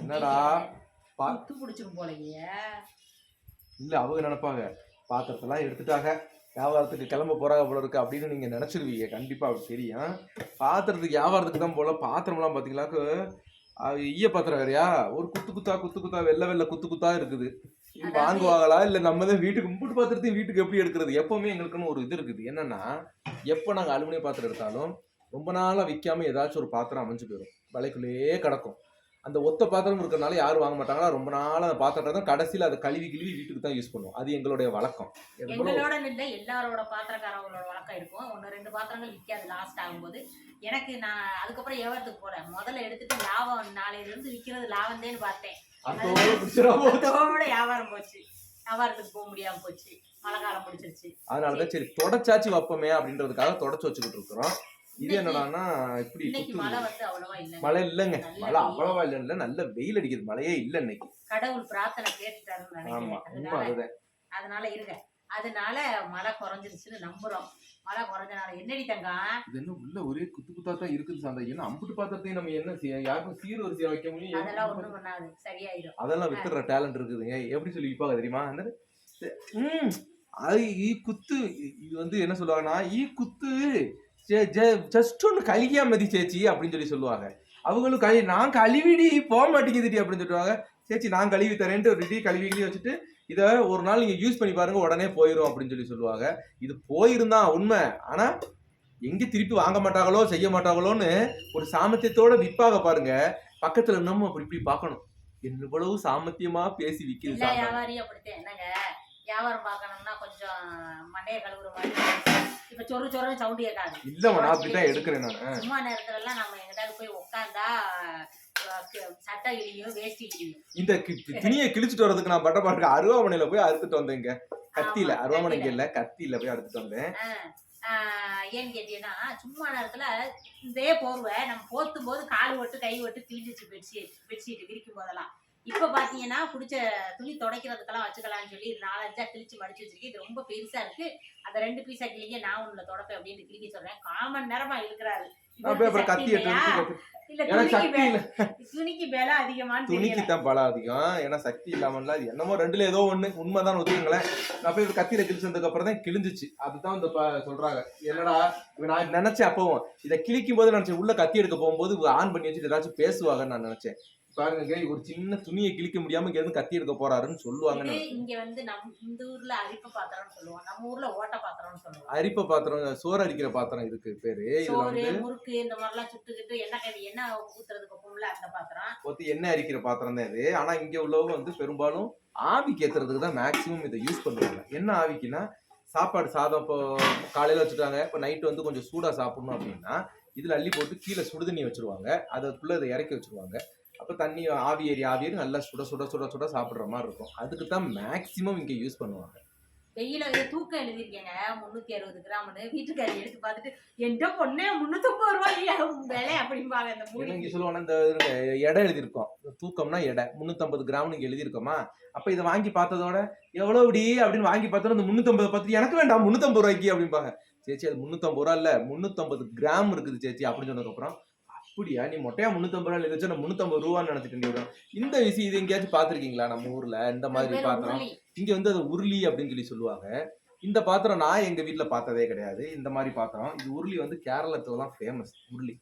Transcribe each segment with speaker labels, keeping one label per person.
Speaker 1: என்னடா? பா
Speaker 2: குத்து பிடிச்சிரும் போலயே.
Speaker 1: இல்ல அவங்க நினைப்பாங்க பாத்திரத்தெல்லாம் எடுத்துட்டாங்க வியாபாரத்துக்கு கிளம்ப போறாங்க போல இருக்கு அப்படின்னு நீங்க நினைச்சிருவீங்க. கண்டிப்பா தெரியும். பாத்திரத்துக்கு வியாபாரத்துக்கு தான் போல பாத்திரம்லாம் பாத்தீங்களாக்கு ஈய பாத்திரம் வேறையா? ஒரு குத்து குத்தா குத்து குத்தா வெள்ளை வெள்ளை குத்து குத்தா இருக்குது. வாங்குவாங்களா இல்ல நம்ம தான் வீட்டுக்கு கும்பிட்டு பாத்திரத்தையும் வீட்டுக்கு எப்படி எடுக்கிறது? எப்பவுமே எங்களுக்குன்னு ஒரு இது இருக்குது. என்னன்னா எப்போ நாங்க அலுமினிய பாத்திரம் எடுத்தாலும் ரொம்ப நாளா விற்காம ஏதாச்சும் ஒரு பாத்திரம் அமைஞ்சு போயிடும் விலைக்குள்ளேயே கிடக்கும். அந்த ஒத்த பாத்திரம் இருக்கிறனால யாரும் வாங்க மாட்டாங்களா? ரொம்ப நாள் அந்த பாத்திரத்தை தான் கடைசியில் அதை கழுவி கிழுவி வீட்டுக்கு தான் யூஸ் பண்ணுவோம். அது எங்களுடைய வழக்கம்.
Speaker 2: எங்களோட இல்ல எல்லாரோட பாத்திரக்காரங்களோட வழக்கம் இருக்கும். ஒன்று ரெண்டு பாத்திரங்கள் விற்காது லாஸ்ட் ஆகும்போது. எனக்கு நான் அதுக்கப்புறம் வியாபாரத்துக்கு போறேன். முதல்ல எடுத்துட்டு லாபம் நாளையில இருந்து விற்கிறது லாபம் பார்த்தேன்
Speaker 1: அதோட
Speaker 2: வியாபாரம் போச்சு. வியாபாரத்துக்கு போக முடியாம போச்சு. மழை காலம் பிடிச்சிருச்சு
Speaker 1: அதனாலதான் சரி தொடச்சாச்சு வைப்போமே அப்படின்றதுக்காக தொடச்சு வச்சுக்கிட்டு இருக்கிறோம். இது என்னடான்னா இப்படி.
Speaker 2: மழை
Speaker 1: இல்லைங்க. மழை. அவ்வளவா இல்ல இல்ல நல்ல வெயில் அடிக்குது. மழையே இல்ல இன்னைக்கு.
Speaker 2: கடவுள் பிரார்த்தனை கேட்டுட்டாருன்னு
Speaker 1: ஆமா
Speaker 2: நினைக்கிறேன்
Speaker 1: உண்மை
Speaker 2: அதனால
Speaker 1: அதுதான்.
Speaker 2: அதனால இருங்க. அதனால மழை குறைஞ்சிருச்சுன்னு நம்புறோம். மழை குறைஞ்சனால என்னடி தங்கம்
Speaker 1: இது என்ன உள்ள ஒரே குத்து குத்தா தான் இருக்குது சாந்தா. என்ன அம்புட்டு பாத்திரத்தையும் நம்ம என்ன செய்ய யாருக்கும் சீர் வரிசையா வைக்க முடியும்?
Speaker 2: அதெல்லாம் ஒண்ணும் பண்ணாது. சரியாயிடும்
Speaker 1: அதெல்லாம் வித்துற டேலண்ட் இருக்குதுங்க. எப்படி சொல்லி விற்பாங்க தெரியுமா? அந்த ம் அது ஈ குத்து இது வந்து என்ன சொல்லுவாங்கன்னா ஈ குத்து ஜஸ்ட் ஒன்று கழுகியா மதி சேச்சி அப்படின்னு சொல்லி சொல்லுவாங்க. அவங்களும் கழி நான் கழுவிடி போக மாட்டேங்குதுடி அப்படின்னு சொல்லுவாங்க சேச்சி நான் கழுவி தரேன்ட்டு ஒரு டீ கழுவி கழுவி வச்சுட்டு இதை ஒரு நாள் நீங்க யூஸ் பண்ணி பாருங்க உடனே போயிடும் அப்படின்னு சொல்லி சொல்லுவாங்க. இது போயிருந்தா உண்மை. ஆனா எங்க திருப்பி வாங்க மாட்டாங்களோ செய்ய மாட்டாங்களோன்னு ஒரு சாமர்த்தியத்தோட விற்பாக பாருங்க. பக்கத்துல நம்ம அப்படி இப்படி பார்க்கணும். எவ்வளவு சாமர்த்தியமா பேசி விக்குது
Speaker 2: வியாபாரம் பார்க்கணும்னா கொஞ்சம் மண்டைய கழுவுற மாதிரி இப்ப சொரு சொரு சவுண்ட் கேட்காது.
Speaker 1: இல்லம்மா நான் அப்படிதான் எடுக்கிறேன் நான்.
Speaker 2: சும்மா நேரத்துல எல்லாம் நம்ம எங்கிட்டாவது போய் உட்காந்தா சட்டை இடியும் வேஷ்டி இடியும்
Speaker 1: இந்த துணியை கிழிச்சிட்டு வரதுக்கு நான் பட்ட பாட்டுக்கு அருவாமனையில போய் அறுத்துட்டு வந்தேங்க கத்தியில அருவாமனைக்கு
Speaker 2: கத்தியில.
Speaker 1: இல்ல கத்தியில போய் அறுத்துட்டு வந்தேன்.
Speaker 2: ஏன்னு கேட்டீங்கன்னா சும்மா நேரத்துல இதே போர்வை நம்ம போத்தும் போது கால் ஒட்டு கை ஒட்டு கிழிஞ்சிச்சு பெட்ஷீட் பெட்ஷீட் விரிக்கும் போதெல்லாம். இப்ப பாத்தீங்கன்னா பிடிச்ச துணி துடைக்கிறதுக்கெல்லாம் வச்சுக்கலாம்னு சொல்லி நாலஞ்சா கிழிச்சு மடிச்சு வச்சிருக்கேன் இது ரொம்ப பெருசா இருக்கு. அந்த ரெண்டு பீஸா கிழிங்க நான் உள்ள தொடப்பேன் அப்படின்னு கிழிக்க சொல்றேன். காமன் நேரமா இருக்கிறாரு துணிக்கு விலை அதிகமான்னு
Speaker 1: துணிக்கு தான் பலம் அதிகம். ஏன்னா சக்தி இல்லாமல அது என்னமோ ரெண்டுல ஏதோ ஒண்ணு. உண்மைதான் ஒத்துக்கங்களேன். நான் போய் ஒரு கத்தியில கிழிச்சதுக்கு அப்புறம் தான் கிழிஞ்சிச்சு. அதுதான் இந்த சொல்றாங்க. என்னடா நான் நினைச்சேன் அப்பவும். இதை கிழிக்கும் போது நினைச்சேன். உள்ள கத்தி எடுக்க போகும்போது ஆன் பண்ணி வச்சுட்டு ஏதாச்சும் பேசுவாங்கன்னு நான் நினைச்சேன். பாருங்க ஒரு சின்ன துணியை கிழிக்க முடியாம இங்க கத்தி எடுக்க போறாருன்னு சொல்லுவாங்கன்னு
Speaker 2: இது இங்க வந்து நம்ம இந்த ஊர்ல அரிப்பு பாத்திரம்னு சொல்லுவோம். நம்ம ஊர்ல ஓட்ட பாத்திரம்னு சொல்லுவோம்.
Speaker 1: அரிப்ப பாத்திரம் சோறு அடிக்கிற பாத்திரம் இருக்கு பேரு. இதுல வந்து
Speaker 2: முறுக்கு இந்த மாதிரிலாம் சுட்டுக்கிட்டு எண்ணெய் கறி எண்ணெய் ஊத்துறதுக்கு போகும்ல அந்த பாத்திரம்?
Speaker 1: ஒத்தி எண்ணெய் அரிக்கிற பாத்திரம் தான் இது. ஆனா இங்க உள்ளவங்க வந்து பெரும்பாலும் ஆவிக்கு ஏத்துறதுக்கு தான் மேக்சிமம் இதை யூஸ் பண்ணுவாங்க. என்ன ஆவிக்குன்னா சாப்பாடு சாதம் இப்போ காலையில வச்சுட்டாங்க. இப்போ நைட்டு வந்து கொஞ்சம் சூடா சாப்பிடணும் அப்படின்னா இதுல அள்ளி போட்டு கீழே சுடுதண்ணி வச்சிருவாங்க. அதுக்குள்ள இதை இறக்கி வச்சிருவாங்க. அப்போ தண்ணி ஆவி ஏறி ஆவி ஏறி நல்லா சுட சுட சுட சுட சாப்பிடுற மாதிரி இருக்கும். அதுக்கு தான் மேக்சிமம் இங்க யூஸ் பண்ணுவாங்க.
Speaker 2: வெயில வந்து தூக்கம் எழுதிருக்கேங்க முன்னூத்தி அறுபது கிராம்னு. வீட்டுக்காரி எடுத்து பார்த்துட்டு எந்த பொண்ணே முன்னூத்தம்பது ரூபாய் விலை அப்படிம்பாங்க இந்த
Speaker 1: ஏன்னா இங்க
Speaker 2: மூணு
Speaker 1: சொல்லுவாங்க இந்த எடை எழுதியிருக்கோம். தூக்கம்னா எடை. முந்நூற்றம்பது கிராம்னு இங்க எழுதியிருக்கோமா? அப்ப இதை வாங்கி பார்த்ததோட எவ்வளவுடி அப்படின்னு வாங்கி பார்த்தோம் அந்த முந்நூற்றம்பது பார்த்து எனக்கு வேண்டாம் முந்நூற்றம்பது ரூபாய்க்கு அப்படிம்பாங்க. சேச்சி அது முந்நூற்றம்பது ரூபா இல்ல முந்நூற்றம்பது கிராம் இருக்குது சேச்சி அப்படின்னு சொன்னதுக்கப்புறம் அப்படியா? நீ மொட்டையா முந்நூற்றம்பது ரூபா எழுதி நான் முந்நூற்றம்பது ரூபான்னு நினைச்சிட்டு இந்த விஷயம் இது எங்கேயாச்சும் பார்த்துருக்கீங்களா? நம்ம ஊர்ல இந்த மாதிரி பாத்திரம். இங்க வந்து அது உருளி அப்படின்னு சொல்லி சொல்லுவாங்க. இந்த பாத்திரம் நான் எங்க வீட்ல பார்த்ததே கிடையாது. இந்த மாதிரி பாத்திரம். இது உருளி வந்து கேரளத்துல தான் ஃபேமஸ் உருளி.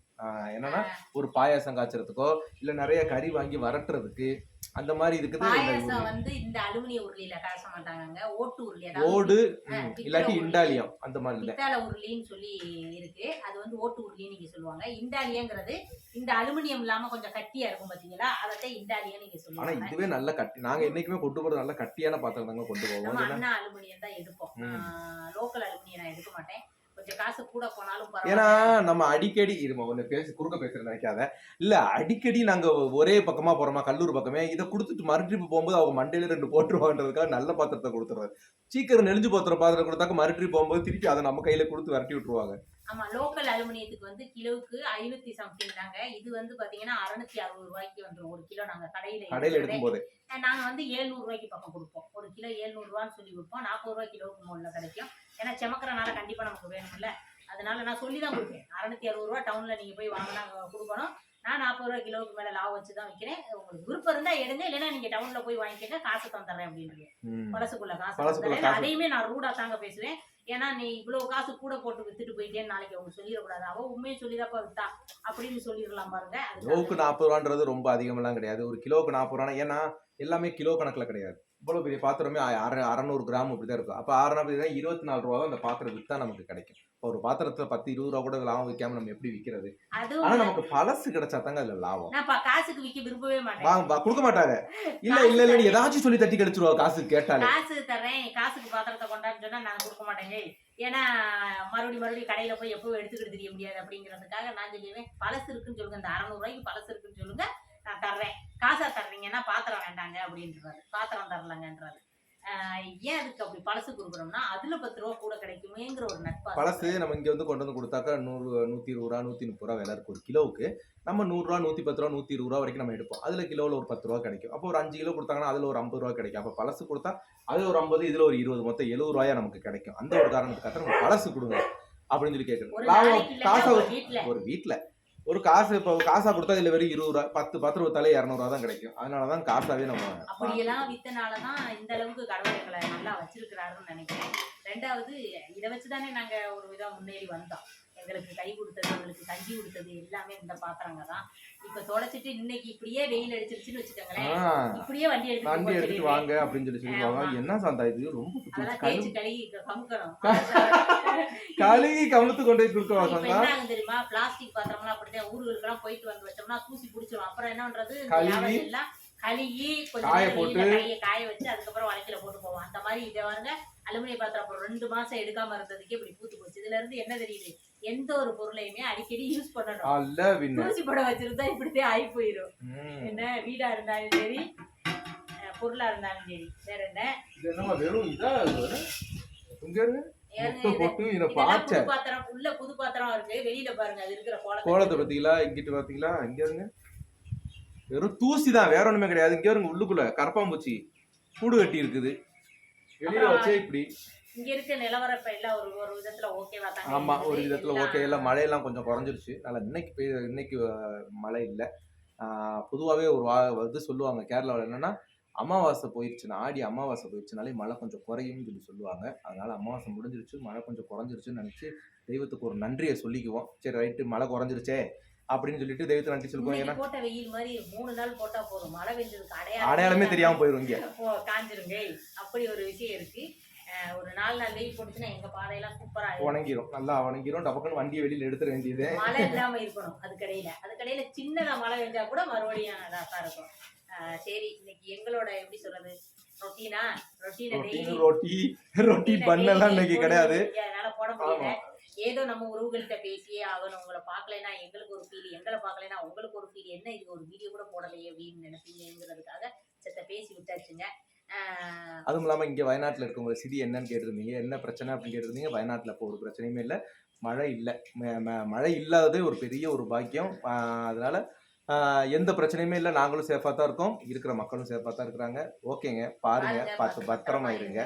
Speaker 1: என்னன்னா ஒரு பாயாசம் காய்ச்சறதுக்கோ இல்ல நிறைய கறி வாங்கி வரட்டுறதுக்கு அந்த மாதிரி இருக்குது
Speaker 2: பாயாசம். வந்து இந்த அலுமினிய உருளியில காச மாட்டாங்க ஓட்டு உருளி
Speaker 1: ஓடு இல்லாட்டி. இண்டாலியம் அந்த மாதிரி
Speaker 2: பித்தளை உருளின்னு சொல்லி இருக்கு. அது வந்து ஓட்டு உருளின்னு நீங்க சொல்லுவாங்க. இண்டாலியங்கிறது இந்த அலுமினியம் இல்லாம கொஞ்சம் கட்டியா இருக்கும் பாத்தீங்களா? அதத்தான் இண்டாலியம் நீங்க
Speaker 1: ஆனா
Speaker 2: சொல்லுவாங்க
Speaker 1: இதுவே நல்ல கட்டி நாங்க என்னைக்குமே கொண்டு போறது நல்ல கட்டியான பாத்திரம் தாங்க கொண்டு போவோம்.
Speaker 2: அலுமினியம் தான் எடுப்போம். லோக்கல் அலுமினியம் நான் எடுக்க மாட்டேன்.
Speaker 1: ஏன்னா நம்ம அடிக்கடி இருமா ஒன்று பேசி குறுக்க பேசுற நினைக்காத. இல்ல அடிக்கடி நாங்க ஒரே பக்கமா போறோமா கல்லூர் பக்கமே இதை கொடுத்துட்டு மறு போகும்போது அவங்க மண்டையில ரெண்டு போட்டுருவான்றதுக்காக நல்ல பாத்திரத்தை கொடுத்துருவாரு சீக்கிரம் நெளிஞ்சு போத்துற பாத்திரம் கொடுத்தாக்க மறு போகும்போது திருப்பி அதை நம்ம கையில கொடுத்து விரட்டி விட்டுருவாங்க.
Speaker 2: ஆமா லோக்கல் அலுமினியத்துக்கு வந்து கிலோவுக்கு ஐநூத்தி சம்திங் தாங்க. இது வந்து பாத்தீங்கன்னா அறுநூத்தி அறுபது ரூபாய்க்கு வந்துரும். ஒரு கிலோ நாங்க கடையில
Speaker 1: கடையில
Speaker 2: எடுக்கிறதே.
Speaker 1: எடுக்கும் போது
Speaker 2: அஹ் நாங்க வந்து 700 ரூபாய்க்கு பக்கம் கொடுப்போம். ஒரு கிலோ 700 ரூபான்னு சொல்லி கொடுப்போம். நாற்பது ரூபாய் கிலோவுக்கு முதல்ல கிடைக்கும். ஏன்னா செமக்கிறனால கண்டிப்பா நமக்கு வேணும்ல. அதனால நான் சொல்லி தான் கொடுப்பேன் அறுநூத்தி அறுபது ரூபா டவுன்ல நீங்க போய் வாங்கினா கொடுக்கணும். நான் நாற்பது ரூபா கிலோவுக்கு மேல லாபம் வச்சு தான் விற்கிறேன் உங்களுக்கு விருப்பம் இருந்தா எடுங்க. இல்லைன்னா நீங்க டவுன்ல போய் வாங்கிக்கங்க. காசு தந்துடுறேன் அப்படின்னு. பழசுக்குள்ள. காசு. அதையுமே நான் ரூடா தாங்க பேசுவேன். ஏன்னா நீ இவ்வளவு காசு கூட போட்டு வித்துட்டு போயிட்டேன்னு நாளைக்கு அவங்க சொல்லிடக்கூடாது. அவ உண்மையை சொல்லிதாப்பா வித்தா. அப்படின்னு சொல்லிடலாம் பாருங்க. அதுக்காக
Speaker 1: கிலோவுக்கு நாற்பது ரூபான்றது ரொம்ப அதிகமெல்லாம் கிடையாது. ஒரு கிலோவுக்கு நாற்பது ரூபா ஏன்னா எல்லாமே கிலோ கணக்கில் கிடையாது. இவ்வளோ பெரிய பாத்திரமே அற அறநூறு கிராம் இப்படி தான் இருக்கும். அப்போ அறநூறு இருபத்தி நாலு ரூபா அந்த பாத்திரம் விற்றா நமக்கு கிடைக்கும். இப்போ ஒரு பாத்திரத்தில் பத்து இருபது ரூபா கூட லாபம் விற்காம நம்ம எப்படி விற்கிறது ஆனால் நமக்கு பழசு கிடைச்சா தாங்க அதில் லாபம்.
Speaker 2: காசுக்கு விக்க விரும்பவே மாட்டேன்.
Speaker 1: கொடுக்க மாட்டாங்க. இல்ல இல்ல இல்ல ஏதாச்சும் சொல்லி தட்டி கழிச்சிருவா காசு கேட்டாலே.
Speaker 2: காசு தர்றேன் காசுக்கு பாத்திரத்தை கொண்டான்னு சொன்னா நான் கொடுக்க மாட்டேங்க. ஏன்னா மறுபடியும் மறுபடியும் கடையில போய் எப்போ எடுத்துக்கிட்டு தெரிய முடியாது அப்படிங்கிறதுக்காக நான் சொல்லிடுவேன். பழசு இருக்குன்னு சொல்லுங்க. இந்த அறநூறு ரூபாய்க்கு பழசு இருக்குன்னு சொல்லுங்க. நான் தர்றேன். காசா தர்றீங்கன்னா பாத்திரம் வேண்டாங்க அப்படின்றாரு. பாத்திரம் தரலங்கன்றாரு. ஏன் அதுக்கு அப்படி பழசு கொடுக்குறோம்னா அதுல பத்து ரூபா கூட கிடைக்குமேங்கிற ஒரு நட்பா
Speaker 1: பழசு நம்ம இங்க வந்து கொண்டு வந்து கொடுத்தாக்கா நூறு நூத்தி இருபது ரூபா நூத்தி முப்பது ரூபா விலை இருக்கு ஒரு கிலோவுக்கு. நம்ம நூறு ரூபா நூத்தி பத்து ரூபா நூத்தி இருபது ரூபா வரைக்கும் நம்ம எடுப்போம். அதுல கிலோல ஒரு பத்து ரூபா கிடைக்கும். அப்போ ஒரு அஞ்சு கிலோ கொடுத்தாங்கன்னா அதுல ஒரு ஐம்பது ரூபா கிடைக்கும். அப்போ பழசு கொடுத்தா அது ஒரு ஐம்பது இதுல ஒரு இருபது மொத்தம் எழுபது ரூபாயா நமக்கு கிடைக்கும். அந்த ஒரு காரணத்துக்காக நம்ம பழசு கொடுங்க அப்படின்னு சொல்லி
Speaker 2: இல்லைன்னா
Speaker 1: காசை
Speaker 2: ஒரு வீட்டுல
Speaker 1: ஒரு காசு இப்போ காசா கொடுத்தா இதுல வெறும் இருபது ரூபா பத்து பத்து ரூபாய் இரநூறுவா தான் கிடைக்கும். அதனாலதான் காசாவே நம்ம
Speaker 2: அப்படியெல்லாம் வித்தனாலதான் இந்த அளவுக்கு கடவுள் நல்லா வச்சிருக்கிறாருன்னு நினைக்கிறேன். ரெண்டாவது இதை வச்சுதானே நாங்க ஒரு விதம் முன்னேறி வந்தோம். எங்களுக்கு கை கொடுத்தது எங்களுக்கு கஞ்சி கொடுத்தது எல்லாமே இந்த பாத்திரங்க தான். இப்ப தொலைச்சிட்டு இன்னைக்கு இப்படியே வெயில் அடிச்சிருச்சுன்னு வச்சுக்கோங்களேன். இப்படியே வண்டி எடுத்து
Speaker 1: வண்டி எடுத்துட்டு. வாங்க அப்படின்னு சொல்லி சொல்லுவாங்க. என்ன சாந்தா இது? ரொம்ப
Speaker 2: அதெல்லாம்
Speaker 1: கழு
Speaker 2: தேய்ச்சி கழுவி கமுக்கணும்.
Speaker 1: கழுவி கமுத்து கொண்டு போய் சாந்தா
Speaker 2: என்ன ஆகும் தெரியுமா? பிளாஸ்டிக் பாத்திரம்லாம் அப்படிதான் ஊர்களுக்கு எல்லாம் போயிட்டு வந்து வச்சோம்னா தூசி பிடிச்சிரும். அப்புறம் என்ன பண்றது எல்லாம் கழுவி கொஞ்சம்
Speaker 1: காய
Speaker 2: வச்சு அதுக்கப்புறம் வழக்கில போட்டு போவோம். அந்த மாதிரி இதை பாருங்க அலுமினிய பாத்திரம் ரெண்டு மாசம் எடுக்காம இருந்ததுக்கே இப்படி பூத்து போச்சு. இதுல இருந்து என்ன தெரியுது? எந்த ஒரு பொருளையுமே அடிக்கடி யூஸ் பண்ணணும். தூசி படம் வச்சிருந்தா இப்படித்தான் ஆகி போயிடும் என்ன வீடா இருந்தாலும் சரி பொருளா இருந்தாலும் சரி. வேற என்ன?
Speaker 1: வெறும் இதா
Speaker 2: பாத்திரம் உள்ள புது பாத்திரம் இருக்கு. வெளியில பாருங்க அது இருக்கிற
Speaker 1: கோலத்தை பாத்தீங்களா இங்கிட்டு பாத்தீங்களா இங்க இருங்க. வெறும் தூசி தான் வேற ஒண்ணுமே கிடையாது. இங்க இருங்க உள்ளுக்குள்ள. கரப்பாம்பூச்சி கூடு கட்டி இருக்குது. வெளியில வச்சே இப்படி.
Speaker 2: இங்க இருக்க நிலவரப்ப எல்லாம் ஒரு ஒரு விதத்துல ஓகேவா தாங்க
Speaker 1: ஆமா
Speaker 2: இருக்குது.
Speaker 1: ஒரு விதத்துல ஓகே எல்லாம் மழையெல்லாம் கொஞ்சம் குறைஞ்சிருச்சு. அதனால இன்னைக்கு பெய்ய இன்னைக்கு அஹ், மழை இல்லை. பொதுவாகவே ஒரு வா இது சொல்லுவாங்க கேரளாவில் என்னன்னா அமாவாசை போயிடுச்சுன்னா ஆடி அமாவாசை போயிடுச்சுனாலே மழை கொஞ்சம் குறையும்னு சொல்லி சொல்லுவாங்க. அதனால அமாவாசை முடிஞ்சிருச்சு மழை கொஞ்சம் குறைஞ்சிருச்சுன்னு நினைச்சு தெய்வத்துக்கு ஒரு நன்றியை சொல்லிக்குவோம். சரி ரைட்டு மழை குறைஞ்சிருச்சே அப்படின்னு சொல்லிட்டு தெய்வத்தை நன்றி சொல்லுவோம். ஏன்னா
Speaker 2: இன்னைக்கு போட்ட வெயில் மாதிரி மூணு நாள் போட்டா போதும். மழை பெஞ்சதுக்கு அடையாளம்
Speaker 1: அடையாளமே தெரியாம போயிடும் இங்க.
Speaker 2: காஞ்சிருங்க அப்படி ஒரு விஷயம் இருக்கு. ஒரு நாலு நாள் வெயில் போட்டுச்சுன்னா எங்க பாதையெல்லாம் சூப்பரா
Speaker 1: உணங்கிரும் நல்லா உணங்கிரும் டபக்குன்னு வண்டியை வெளியில எடுத்துட வேண்டியது.
Speaker 2: மழை இல்லாம இருக்கணும். அதுக்கடையில அதுக்கடையில சின்னதா மழை பெஞ்சா கூட மறுபடியும் அதான் இருக்கும். சரி இன்னைக்கு எங்களோட எப்படி சொல்றது? ரொட்டீனா? ரொட்டீன
Speaker 1: ரொட்டி ரொட்டி ரொட்டி பண்ணெல்லாம் இன்னைக்கு கிடையாது.
Speaker 2: அதனால போட முடியல. ஏதோ நம்ம உறவுகள்கிட்ட பேசியே ஆகணும். உங்களை பார்க்கலைன்னா எங்களுக்கு ஒரு ஃபீல் எங்களை பார்க்கலைன்னா உங்களுக்கு ஒரு ஃபீல் என்ன இது ஒரு வீடியோ கூட போடலையே அப்படின்னு நினைப்பீங்கிறதுக்காக செத்த பேசி விட்டாச்சுங்க.
Speaker 1: அதுவும் இல்லாமல் இங்கே வயநாட்டில் இருக்கவங்க சிதி என்னன்னு கேட்டிருந்தீங்க என்ன பிரச்சனை அப்படின்னு கேட்டிருந்தீங்க வயநாட்டில் இப்போ ஒரு பிரச்சனையுமே இல்லை. மழை இல்லை. மழை இல்லாததே ஒரு பெரிய ஒரு பாக்கியம். அதனால எந்த பிரச்சனையுமே இல்லை. நாங்களும் சேஃபாக தான் இருக்கோம். இருக்கிற மக்களும் சேஃபாக தான் இருக்கிறாங்க. ஓகேங்க. பாருங்க. பார்த்து பத்திரமா இருங்க.